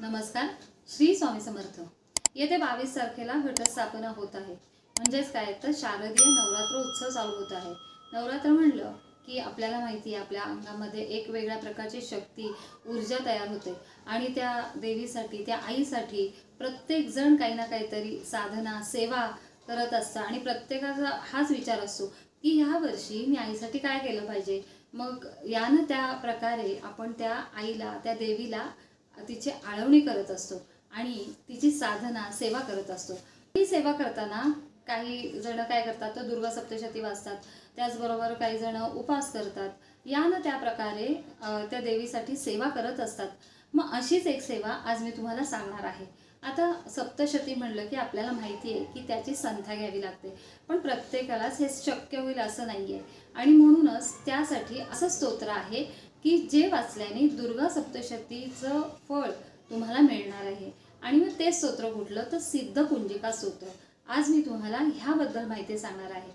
नमस्कार श्री स्वामी समर्थ. येते बावीस तारखेला घटस्थापना होत आहे. म्हणजेच काय? तर शारदीय नवरात्र उत्सव चालू होत आहे. नवरात्र म्हणलं की आपल्याला माहिती आहे आपल्या अंगामध्ये एक वेगळ्या प्रकारची शक्ती ऊर्जा तयार होते. आणि त्या देवीसाठी त्या आईसाठी प्रत्येक जण काही ना काहीतरी साधना सेवा करत असतं. आणि प्रत्येकाचा हाच विचार असतो की ह्या वर्षी मी आईसाठी काय केलं पाहिजे? मग यानं त्या प्रकारे आपण त्या आईला त्या देवीला तिची आळवणी करत असतो आणि तिची साधना सेवा करत असतो. ही सेवा करताना काही जण काय करतात तर दुर्गा सप्तशती वाचतात त्याचबरोबर काही जण उपास करतात. यानं त्या प्रकारे त्या देवीसाठी सेवा करत असतात. मग अशीच एक सेवा आज मी तुम्हाला सांगणार आहे. आता सप्तशती म्हणलं की आपल्याला माहिती आहे की त्याची संथा घ्यावी लागते. पण प्रत्येकालाच हे शक्य होईल असं नाही आहे आणि म्हणूनच त्यासाठी असं स्तोत्र आहे की जे वाचल्याने दुर्गा सप्तशतीचं फळ तुम्हाला मिळणार आहे. आणि मग तेच स्तोत्र कुठलं? तर सिद्ध कुंजिका स्तोत्र. आज मी तुम्हाला ह्याबद्दल माहिती सांगणार आहे.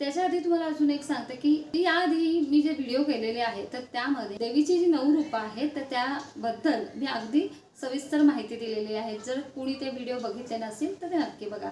त्याच्या आधी तुम्हाला अजून एक सांगते की याआधी मी जे व्हिडिओ केलेले आहेत तर त्यामध्ये देवीची जी नऊ रूपं आहेत तर त्याबद्दल मी अगदी सविस्तर माहिती दिलेली आहे. जर कुणी ते व्हिडिओ बघितले नसेल तर ते नक्की बघा.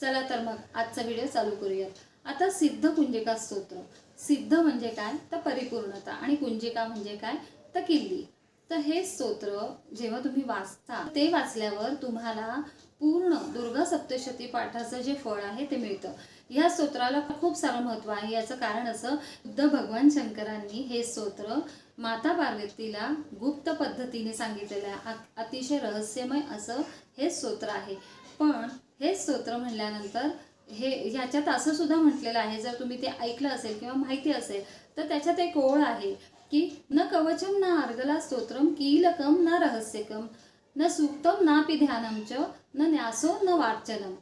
चला तर मग आजचा व्हिडिओ चालू करूयात. आता सिद्ध कुंजिका स्तोत्र. सिद्ध म्हणजे काय? तर परिपूर्णता. आणि कुंजिका म्हणजे काय? तर किल्ली. तर हे स्तोत्र जेव्हा तुम्ही वाचता ते वाचल्यावर तुम्हाला पूर्ण दुर्गा सप्तशती पाठाचं जे फळ आहे ते मिळतं. या स्तोत्राला खूप सारं महत्त्व आहे. याचं कारण असं बुद्ध भगवान शंकरांनी हे स्तोत्र माता पार्वतीला गुप्त पद्धतीने सांगितलेलं आहे. अतिशय रहस्यमय असं हे स्तोत्र आहे. पण हे स्तोत्र म्हणल्यानंतर हे ह्याच्यात असं सुद्धा म्हटलेलं आहे जर तुम्ही ते ऐकलं असेल किंवा माहिती असेल तर त्याच्यात एक ओळ आहे की न कवचम ना अर्गला स्तोत्रम कीलकम न रहस्यकम न सुक्तम नापि ध्यानं च न न्यासो न वाचनम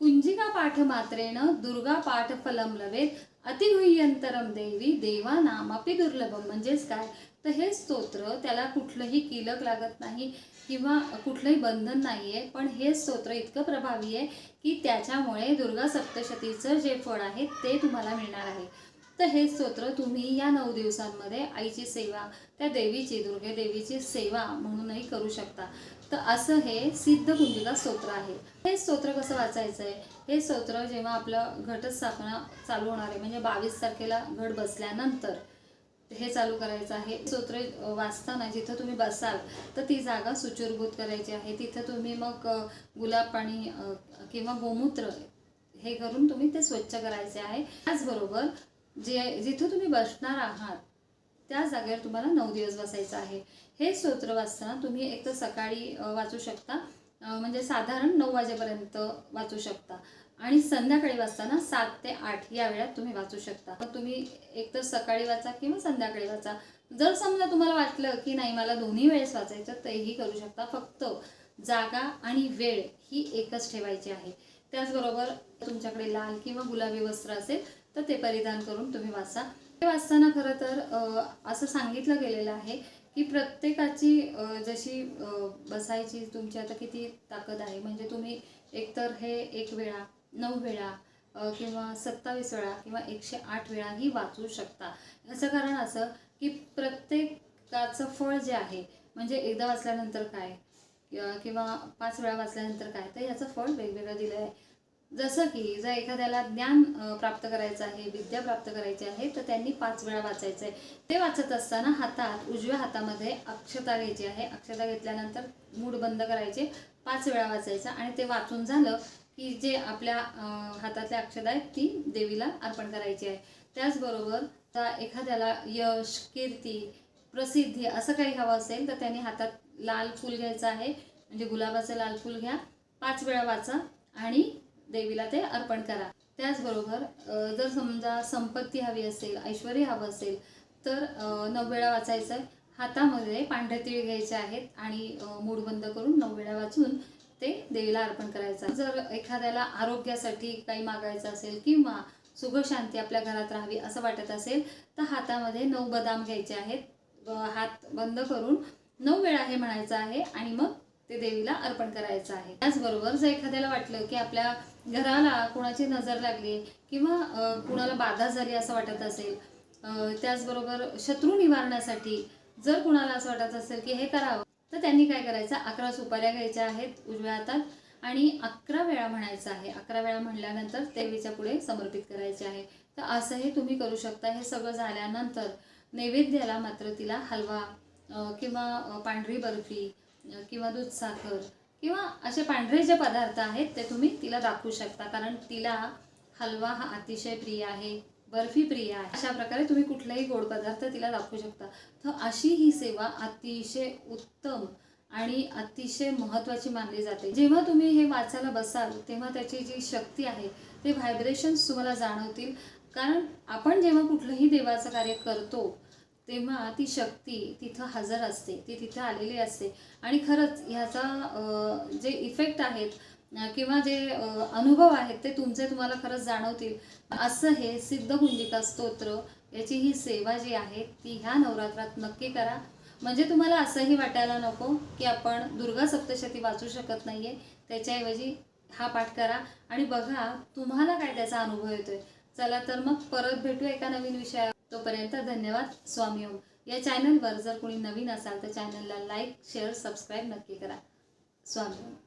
कुंजिका पाठ मात्रेण दुर्गा पाठ फलम लवेत अतिगुह्यंतरम देवी देवा नामापि दुर्लभम म्हणजेच काय? तर हे स्तोत्र त्याला कुठलंही किलक लागत नाही किंवा कुठलंही बंधन नाही आहे पण हे स्तोत्र इतकं प्रभावी आहे की त्याच्यामुळे दुर्गा सप्तशतीचं जे फळ आहे ते तुम्हाला मिळणार आहे. तर हे स्तोत्र तुम्ही या नऊ दिवसांमध्ये आईची सेवा त्या देवीची दुर्गे देवीची सेवा म्हणूनही करू शकता. तर असं हे सिद्ध कुंजिका स्तोत्र आहे. हे स्तोत्र कसं वाचायचं आहे हे स्तोत्र जेव्हा आपलं घटस्थापना चालू होणार आहे म्हणजे बावीस तारखेला घट बसल्यानंतर हे चालू करायचं आहे. स्तोत्र वाचताना जिथं तुम्ही बसाल तर ती जागा सुचूरभूत करायची आहे. तिथं तुम्ही मग गुलाब पाणी किंवा गोमूत्र हे करून तुम्ही ते स्वच्छ करायचे आहे. त्याचबरोबर जे जिथं तुम्ही बसणार आहात त्या जागेवर तुम्हाला नऊ दिवस बसायचं आहे. हे स्तोत्र वाचताना तुम्ही एक तर सकाळी वाचू शकता. म्हणजे साधारण नऊ वाजेपर्यंत वाचू शकता. आणि संध्याकाळी वाचताना सात ते आठ या वेळात तुम्ही वाचू शकता. मग तुम्ही एक तर सकाळी वाचा किंवा संध्याकाळी वाचा. जर समजा तुम्हाला वाटलं की नाही मला दोन्ही वेळेस वाचायचं तेही करू शकता. फक्त जागा आणि वेळ ही एकच ठेवायची आहे. त्याचबरोबर तुमच्याकडे लाल किंवा गुलाबी वस्त्र असेल तर ते परिधान करून तुम्ही वाचा. हे वाचताना खरं तर असं सांगितलं गेलेलं आहे की प्रत्येकाची जशी बसायची तुमची आता किती ताकद आहे म्हणजे तुम्ही एकतर हे एक वेळा नऊ वेळा किंवा सत्तावीस वेळा किंवा एकशे आठ वेळाही वाचू शकता. याचं कारण असं की प्रत्येकाचं फळ जे आहे म्हणजे एकदा वाचल्यानंतर काय? किंवा- पाच वेळा वाचल्यानंतर काय? तर याचं फळ वेगवेगळं दिलं आहे जसं की जर एखाद्याला ज्ञान प्राप्त करायचं आहे विद्या प्राप्त करायची आहे तर त्यांनी पाच वेळा वाचायचं आहे ते वाचत असताना हातात उजव्या हातामध्ये अक्षता घ्यायची आहे. अक्षता घेतल्यानंतर मूड बंद करायचे पाच वेळा वाचायचं आणि ते वाचून झालं की जे आपल्या हातातल्या अक्षता आहेत ती देवीला अर्पण करायची आहे. त्याचबरोबर त्या एखाद्याला यश कीर्ती प्रसिद्धी असं काही हवं असेल तर त्यांनी हातात लाल फूल घ्यायचं आहे. म्हणजे गुलाबाचं लाल फूल घ्या. पाच वेळा वाचा आणि देवीला ते अर्पण करा. त्याचबरोबर जर समजा संपत्ती हवी असेल ऐश्वर हवं असेल तर नऊ वेळा वाचायचं आहे हातामध्ये पांढरे तीळ घ्यायचे आहेत आणि मूड बंद करून नऊ वेळा वाचून ते देवीला अर्पण करायचं. जर एखाद्याला आरोग्यासाठी काही मागायचं असेल किंवा सुखशांती आपल्या घरात राहावी असं वाटत असेल तर हातामध्ये नऊ बदाम घ्यायचे आहेत. हात बंद करून नऊ वेळा हे म्हणायचं आहे आणि मग ते देवीला अर्पण करायचं आहे. त्याचबरोबर जर एखाद्याला वाटलं की आपल्या घराला कोणाची नजर लागली किंवा कुणाला बाधा झाली असं वाटत असेल त्याचबरोबर शत्रू निवारण्यासाठी जर कुणाला असं वाटत असेल की हे करावं तर त्यांनी काय करायचं? अकरा सुपाऱ्या घ्यायच्या आहेत उजव्या हातात आणि अकरा वेळा म्हणायचं आहे. अकरा वेळा म्हणल्यानंतर देवीच्या पुढे समर्पित करायचे आहे. तर असंही तुम्ही करू शकता. हे सगळं झाल्यानंतर नैवेद्याला मात्र तिला हलवा किंवा पांढरी बर्फी किंवा दूध साखर किंवा असे पांढरे जे पदार्थ आहेत ते तुम्ही तिला दाखवू शकता. कारण तिला हलवा हा अतिशय प्रिय आहे बर्फी प्रिय आहे. अशा प्रकारे तुम्ही कुठलाही गोड पदार्थ तिला दाखवू शकता. तर अशी ही सेवा अतिशय उत्तम आणि अतिशय महत्त्वाची मानली जाते. जेव्हा तुम्ही हे वाचायला बसाल तेव्हा त्याची जी शक्ती आहे ते व्हायब्रेशन्स तुम्हाला जाणवतील. कारण आपण जेव्हा कुठलंही देवाचं कार्य करतो तेव्हा ती शक्ती तिथं हजर असते ती तिथं आलेली असते. आणि खरंच ह्याचा जे इफेक्ट आहेत किंवा जे अनुभव आहेत ते तुमचे तुम्हाला खरंच जाणवतील. असं हे सिद्धकुंजिका स्तोत्र याची ही सेवा जी आहे ती ह्या नवरात्रात नक्की करा. म्हणजे तुम्हाला असंही वाटायला नको की आपण दुर्गा सप्तशती वाचू शकत नाही आहे त्याच्याऐवजी हा पाठ करा. आणि बघा तुम्हाला काय त्याचा अनुभव येतोय. चला तर मग परत भेटू एका नवीन विषयावर. तोपर्यंत धन्यवाद. स्वामी ओम. या चॅनलवर जर कोणी नवीन असाल तर चॅनलला लाईक शेअर सबस्क्राईब नक्की करा. स्वामी ओम.